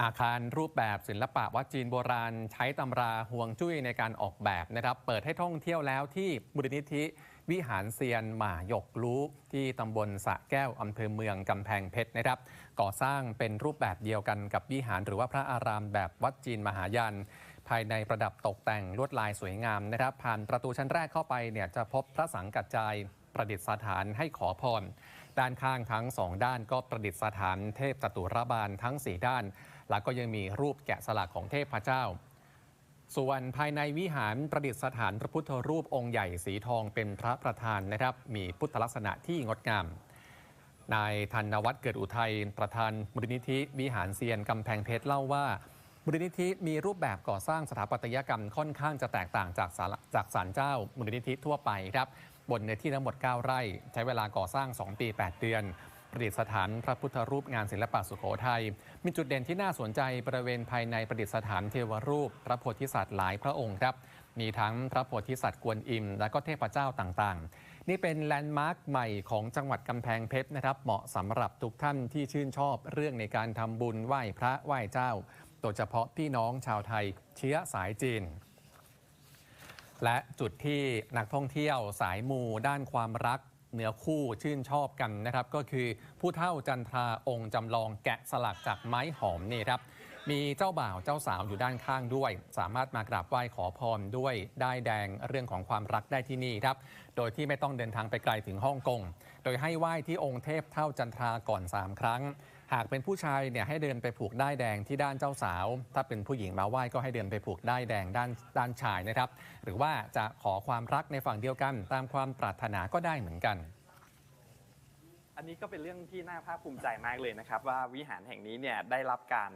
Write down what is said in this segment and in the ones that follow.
อาคารรูปแบบศิลปะวัดจีนโบราณ ใช้ตำราห่วงจุ้ยในการออกแบบนะครับเปิดให้ท่องเที่ยวแล้วที่มูลนิธิ วิหารเซียนหมาหยกรู้ที่ตำบลสะแก้วอำเภอเมืองกำแพงเพชรนะครับ ก่อสร้างเป็นรูปแบบเดียวกันกับวิหารหรือว่าพระอารามแบบวัดจีนมหายันภายในประดับตกแต่งลวดลายสวยงามนะครับ ผ่านประตูชั้นแรกเข้าไปเนี่ยจะพบพระสังกัจจายประดิษฐานให้ขอพร ด้านข้างทั้งสองด้านก็ประดิษฐานเทพจตุรบาลทั้ง 4 ด้าน แล้วก็ยังมีรูปแกะสลักของเทพเจ้า ส่วนภายในวิหารประดิษฐานพระพุทธรูปองค์ใหญ่สีทองเป็นพระประธานนะครับ มีพุทธลักษณะที่งดงาม นายธนวัฒน์เกิดอุทัยประธานมูลนิธิวิหารเซียนกำแพงเพชรเล่าว่ามูลนิธิมีรูปแบบก่อสร้างสถาปัตยกรรมค่อนข้างจะแตกต่างจากศาลจากศาลเจ้ามูลนิธิทั่วไปครับบนเนื้อที่ทั้งหมด 9 ไร่ ใช้เวลาก่อสร้าง 2 ปี 8 เดือน ประดิษฐานพระพุทธรูปงานศิลปะสุโขทัยมีจุดเด่นที่น่าสนใจบริเวณภายในประดิษฐานเทวรูป พระโพธิสัตว์หลายพระองค์ครับ มีทั้งพระโพธิสัตว์กวนอิม และก็เทพเจ้าต่างๆ นี่เป็นแลนด์มาร์คใหม่ของจังหวัดกำแพงเพชรนะครับ เหมาะสำหรับทุกท่านที่ชื่นชอบเรื่องในการทำบุญไหว้พระไหว้เจ้าโดยเฉพาะพี่น้องชาวไทยเชื้อสายจีนและจุดที่นักท่องเที่ยวสายมูด้านความรัก เนื้อคู่ชื่นชอบกันนะครับ ก็คือผู้เท่าจันทราองค์จำลองแกะสลักจากไม้หอมนี่ครับ มีเจ้าบ่าวเจ้าสาวอยู่ด้านข้างด้วย สามารถมากราบไหว้ขอพรด้วยได้แดงเรื่องของความรักได้ที่นี่ครับ โดยที่ไม่ต้องเดินทางไปไกลถึงฮ่องกง โดยให้ไหว้ที่องค์เทพเท่าจันทราก่อน 3 ครั้ง หากเป็นผู้ชายเนี่ยให้เดินไปผูกได้แดงที่ด้านเจ้าสาว ถ้าเป็นผู้หญิงมาไหว้ก็ให้เดินไปผูกได้แดงด้านด้านชายนะครับ หรือว่าจะขอความรักในฝั่งเดียวกัน ตามความปรารถนาก็ได้เหมือนกัน อันนี้ก็เป็นเรื่องที่น่าภาคภูมิใจมากเลยนะครับ ว่าวิหารแห่งนี้เนี่ยได้รับการ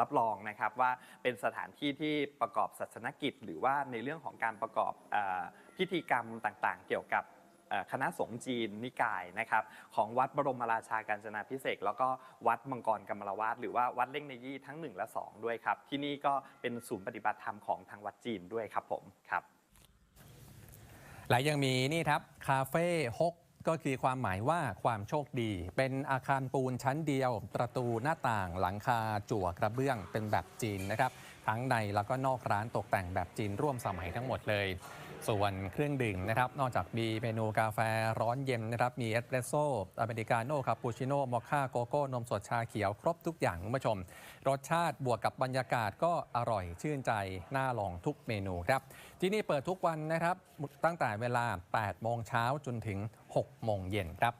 รับรองนะครับว่าเป็นสถานที่ที่ประกอบศาสนกิจ หรือว่าในเรื่องของการประกอบพิธีกรรมต่างๆ เกี่ยวกับคณะสงฆ์จีนนิกายนะครับของวัดบรมราชาการจนาพิเศษแล้วก็วัดมังกรกรรมรวาสหรือว่าวัดเล่งในยี่ทั้ง 1 และ 2 ด้วยครับ ที่นี่ก็เป็นศูนย์ปฏิบัติธรรมของทางวัดจีนด้วยครับผมครับ และยังมีนี่ครับ คาเฟ่ฮก ก็คือความหมายว่าความโชคดี เป็นอาคารปูนชั้นเดียว ประตูหน้าต่างหลังคาจั่วกระเบื้องเป็นแบบจีนนะครับ ทั้งในแล้วก็นอกร้านตกแต่งแบบจีนร่วมสมัยทั้งหมดเลย ส่วนเครื่องดื่มนะครับนอกจากมีเมนูกาแฟร้อนเย็นนะครับมีเอสเปรสโซ่อเมริกาโน่คาปูชิโน่มอคค่าโกโก้ นมสดชาเขียวครบทุกอย่างคุณผู้ชม รสชาติบวกกับบรรยากาศก็อร่อยชื่นใจ น่าลองทุกเมนูครับ ที่นี่เปิดทุกวันนะครับตั้งแต่เวลา 8 โมงเช้าจนถึง 6 โมงเย็นครับ